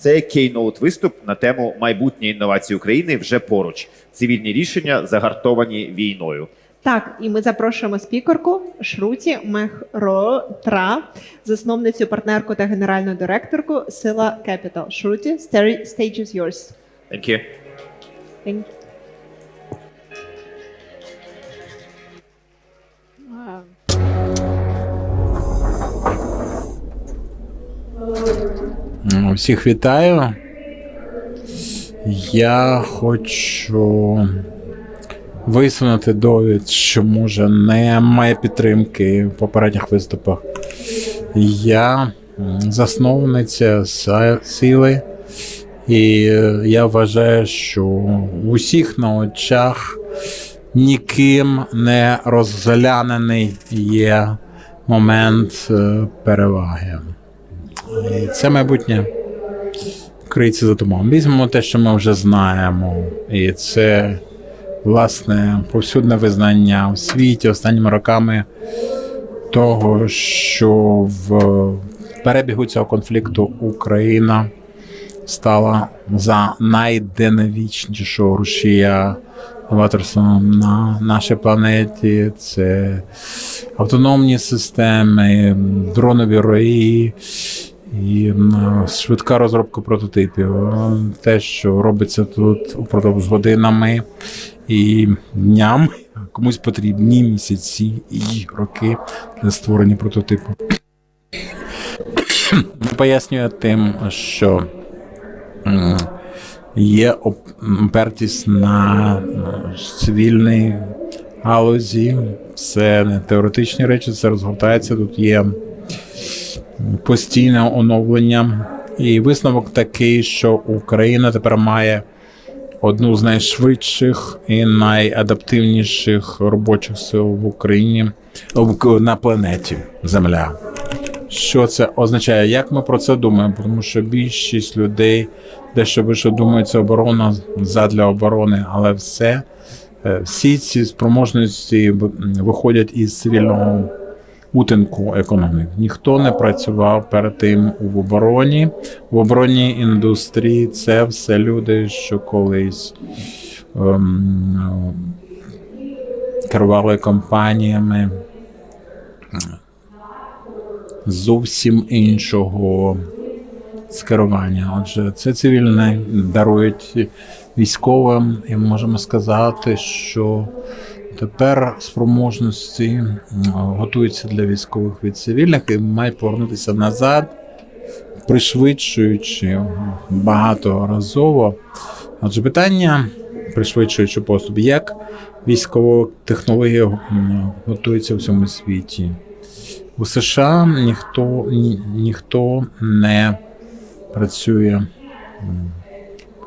Це кейноут виступ на тему майбутнє інновації України вже поруч. Цивільні рішення загартовані війною. Так, і ми запрошуємо спікерку Шруті Мехротра, засновницю, партнерку та генеральну директорку Сила Capital. Шруті, stage is yours. Thank you. Thank you. Ну, Всіх вітаю. Я хочу висунути довід, що може немає підтримки в попередніх виступах. Я засновниця сили, і я вважаю, що в усіх на очах ніким не розглянений є момент е, переваги. І це майбутнє криється за туманом. Візьмемо те, що ми вже знаємо, і це власне повсюдне визнання в світі останніми роками того, що в перебігу цього конфлікту Україна стала за найдинамічнішого рушія новаторства на нашій планеті. Це автономні системи, дронові рої і швидка розробка прототипів. Те, що робиться тут упродовж годинами і днями, комусь потрібні місяці і роки для створення прототипу. Пояснює тим, що є оп- опертість на цивільній галузі. Це не теоретичні речі, це розгортається. Тут є постійне оновлення. І висновок такий, що Україна тепер має одну з найшвидших і найадаптивніших робочих сил в Україні на планеті Земля. Що це означає? Як ми про це думаємо? Тому що більшість людей дещо думають, це оборона задля оборони, але все, е, всі ці спроможності виходять із цивільного утинку економік. Ніхто не працював перед тим в обороні. В оборонній індустрії це все люди, що колись ем, керували компаніями зовсім іншого скерування. Отже, це цивільне дарують військовим, і можемо сказати, що тепер спроможності готуються для військових від цивільних і мають повернутися назад, пришвидшуючи багаторазово. Отже, питання, пришвидшуючи поступ, як військова технологія готується в цьому світі? У США ніхто, ні, ніхто не працює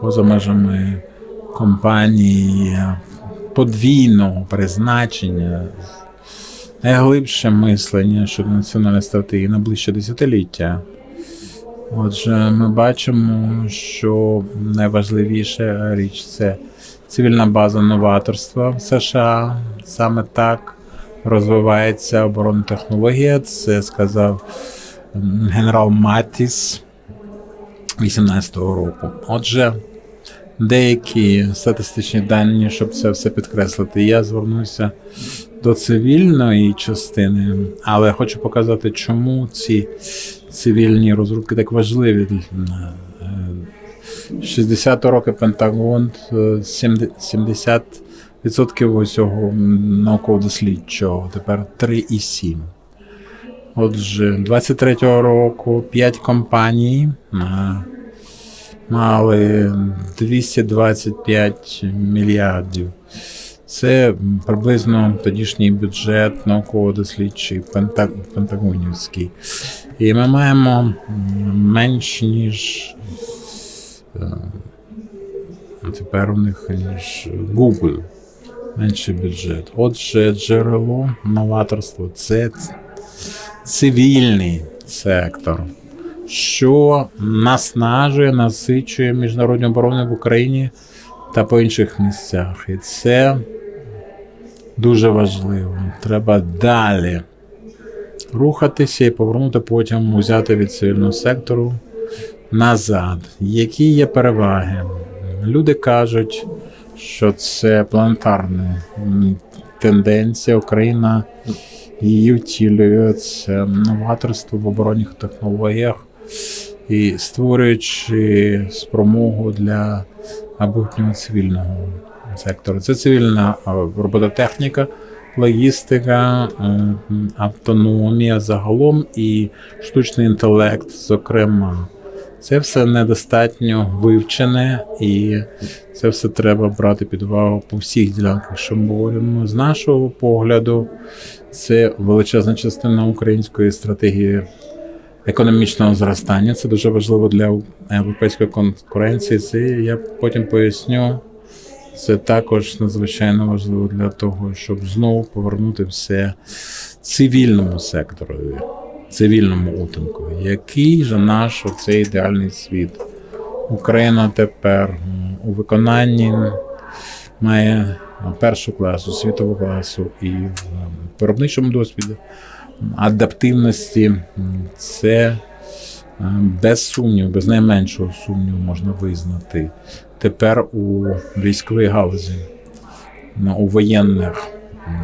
поза межами компанії подвійного призначення, найглибше мислення щодо національної стратегії на ближче десятиліття. Отже, ми бачимо, що найважливіша річ це цивільна база новаторства в США. Саме так розвивається оборонна технологія. Це сказав генерал Матіс 18-го року. Отже, деякі статистичні дані, щоб це все підкреслити, я звернуся до цивільної частини, але хочу показати, чому ці цивільні розробки так важливі. е, 60 роки Пентагон, е, 70 відсотків усього науково-дослідчого, тепер 3,7. Отже, 23-го року 5 компаній е, мали 225 мільярдів. Це приблизно тодішній бюджет науково-дослідчий пента- пентагонівський. І ми маємо менш ніж е, тепер у них ніж Google. Менший бюджет. Отже, джерело новаторства це цивільний сектор, що наснажує, насичує міжнародну оборону в Україні та по інших місцях. І це дуже важливо. Треба далі рухатися і повернути потім, взяти від цивільного сектору назад. Які є переваги? Люди кажуть, що це планетарна тенденція. Україна її втілює це новаторство в оборонних технологіях і створюючи спромогу для майбутнього цивільного сектору. Це цивільна робототехніка, логістика, автономія загалом і штучний інтелект, зокрема. Це все недостатньо вивчене, і це все треба брати під увагу по всіх ділянках, що ми говоримо. З нашого погляду, це величезна частина української стратегії економічного зростання. Це дуже важливо для європейської конкуренції. Це я потім поясню. Це також надзвичайно важливо для того, щоб знову повернути все цивільному сектору, цивільному утинку. Який же наш оцей ідеальний світ? Україна тепер у виконанні має першу класу, світову класу і в виробничому досвіді адаптивності це е, без сумніву, без найменшого сумніву можна визнати. Тепер у військовій галузі, у воєнних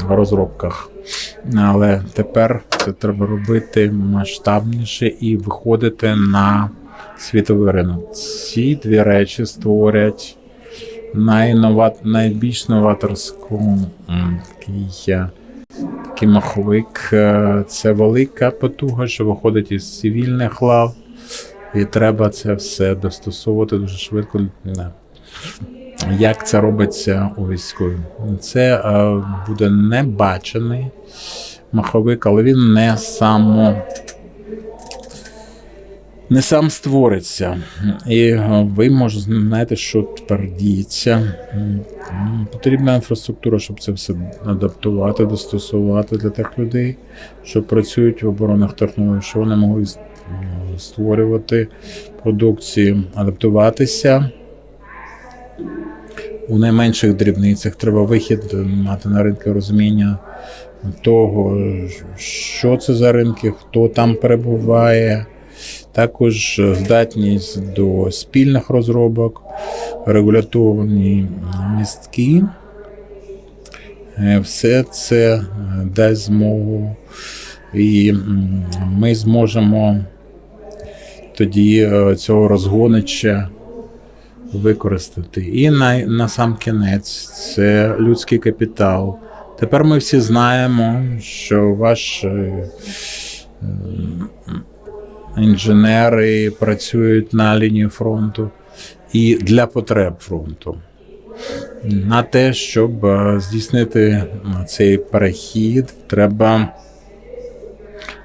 розробках. Але тепер це треба робити масштабніше і виходити на світовий ринок. Ці дві речі створять найбільш новаторську такий, такий маховик. Е, Це велика потуга, що виходить із цивільних лав, і треба це все достосовувати дуже швидко. Як це робиться у військові? Це е, буде небачений маховик, але він не само. Не сам створиться. І е, ви можете знаєте, що тепер діється. Потрібна інфраструктура, щоб це все адаптувати, достосувати для тих людей, що працюють в оборонних технологіях, що вони могли створювати продукцію, адаптуватися. У найменших дрібницях треба вихід мати на ринки розуміння того, що це за ринки, хто там перебуває. Також здатність до спільних розробок, регуляторні містки. Е, Все це е, дасть змогу, і ми зможемо тоді е, цього розгонича використати. І на, на сам кінець це людський капітал. Тепер ми всі знаємо, що ваш е, е, інженери працюють на лінії фронту і для потреб фронту. На те, щоб е, здійснити цей перехід, треба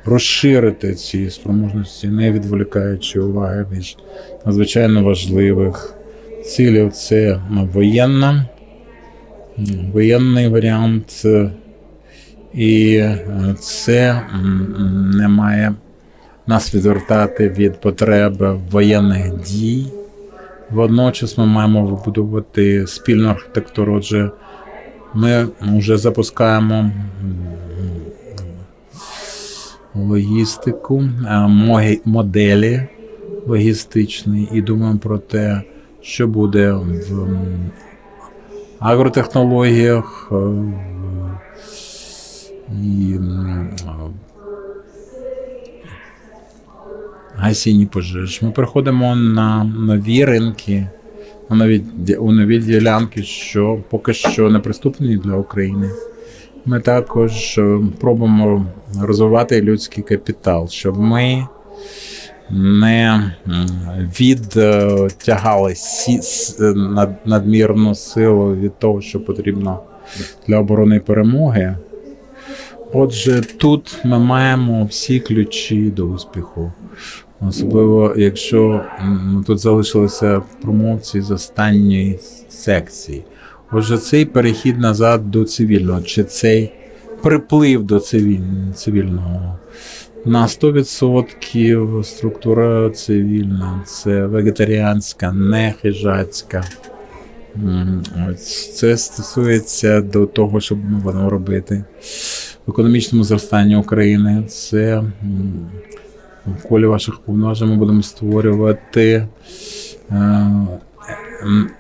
розширити ці спроможності, не відволікаючи уваги від надзвичайно важливих цілів. Це воєнна, воєнний варіант, е, і е, це не має нас відвертати від потреби воєнних дій. Водночас ми маємо вибудувати спільну архітектуру. Отже, ми вже запускаємо логістику, моделі логістичні і думаємо про те, що буде в агротехнологіях е, і гасінні пожеж. Ми приходимо на нові ринки, на нові, у нові ділянки, що поки що неприступні для України. Ми також е, пробуємо розвивати людський капітал, щоб ми не відтягали е, над- надмірну силу від того, що потрібно для оборони перемоги. Отже, тут ми маємо всі ключі до успіху. Особливо, якщо тут залишилися промовці з останньої секції. Отже, цей перехід назад до цивільного, чи цей приплив до цивільного. На 100% структура цивільна, це вегетаріанська, не хижацька. Це стосується до того, що ми будемо робити в економічному зростанні України. Це В колі ваших повноважень ми будемо створювати е, м,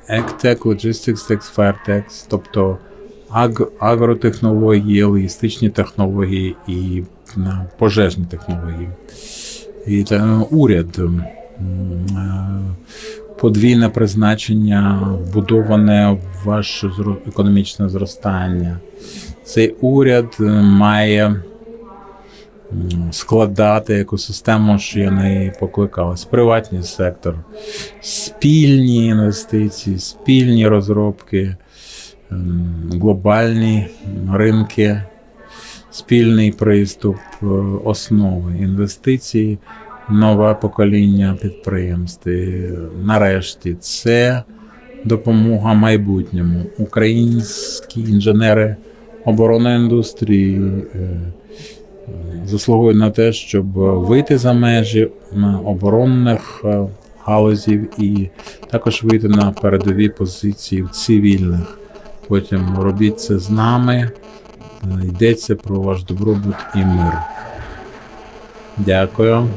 Logistics Tech, FireTech, тобто аг- агротехнології, логістичні технології і е, пожежні технології. І та, уряд. е, Подвійне призначення вбудоване в ваше економічне зростання. Цей уряд е, має складати екосистему, що я неї покликалась. Приватний сектор, спільні інвестиції, спільні розробки, глобальні ринки, спільний приступ, е, основи інвестиції, нове покоління підприємств. І, Нарешті це допомога майбутньому. Українські інженери оборонної індустрії е, заслуговують на те, щоб вийти за межі оборонних е, галузів і також вийти на передові позиції в цивільних. Потім робіть це з нами. Е, Йдеться про ваш добробут і мир. Дякую.